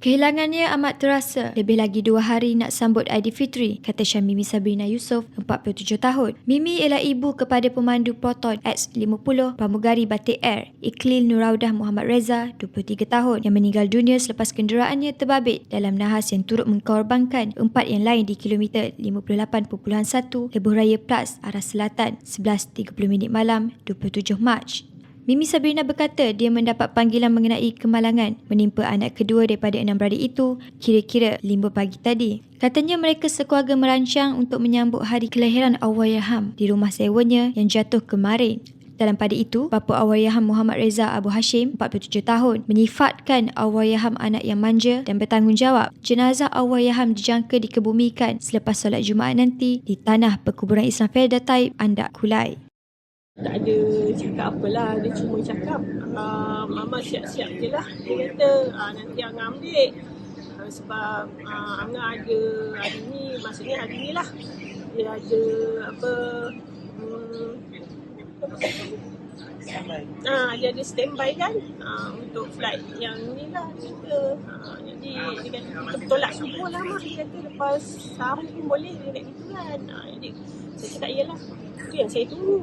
Kehilangannya amat terasa. Lebih lagi dua hari nak sambut Aidilfitri, kata Syamimi Sabrina Yusof, 47 tahun. Mimi ialah ibu kepada pemandu Proton X50 pramugari Batik Air, Iklil Nuraudah Muhammad Reza, 23 tahun, yang meninggal dunia selepas kenderaannya terbabit dalam nahas yang turut mengkorbankan empat yang lain di kilometer 58.1 Lebuh Raya Plus, arah selatan, 11.30 minit malam, 27 Mac. Mimi Sabrina berkata dia mendapat panggilan mengenai kemalangan menimpa anak kedua daripada enam beradik itu kira-kira 5 pagi tadi. Katanya mereka sekeluarga merancang untuk menyambut hari kelahiran Allahyarham di rumah sewanya yang jatuh kemarin. Dalam pada itu, bapa Allahyarham Muhammad Reza Abu Hashim, 47 tahun, menyifatkan Allahyarham anak yang manja dan bertanggungjawab. Jenazah Allahyarham dijangka dikebumikan selepas solat Jumaat nanti di tanah perkuburan Islam Ferda Taib, Andak Kulai. Tak ada cakap apa lah dia cuma cakap uh, mama siap-siap je lah dia kata uh, nanti Angah ambil uh, sebab uh, Angah ada hari ni maksudnya hari ni lah dia ada apa um, Ah, dia ada standby kan ah, untuk flight yang ni lah kita. Ah, jadi dia kata tolak subuh lah mah. Dia kata lepas sahur pun boleh dia nak gitu kan. Ah, jadi saya cakap iyalah. Itu yang saya tunggu.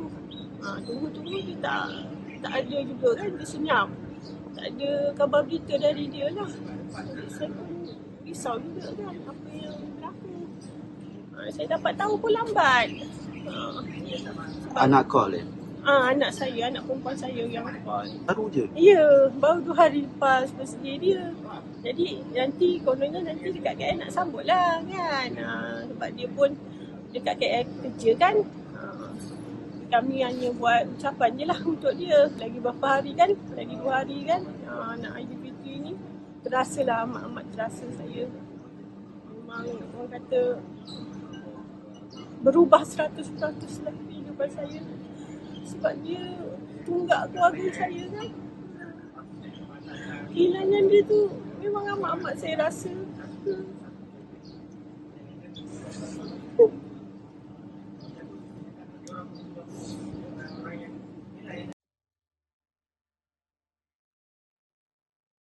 Ah, tunggu-tunggu dia tak tak ada juga kan dia senyap. Tak ada kabar berita dari dia lah. Jadi saya pun risau juga kan apa yang berlaku. Ah, saya dapat tahu pun lambat. Ah, Anak call eh? Ah, anak saya, anak perempuan saya yang call. Baru je. Ya, baru dua hari lepas birthday dia. Jadi nanti kononnya nanti dekat KL nak sambut lah kan. Ha, sebab dia pun dekat KL kerja kan. Kami hanya buat ucapan je lah untuk dia. Lagi berapa hari kan? Lagi dua hari kan? Ha, nak IGPT ni. Terasa lah amat-amat terasa saya. Memang orang kata berubah 100% lah kehidupan saya sebab dia tunggak keluarga saya kan. Kehilangan dia tu memang amat-amat saya rasa.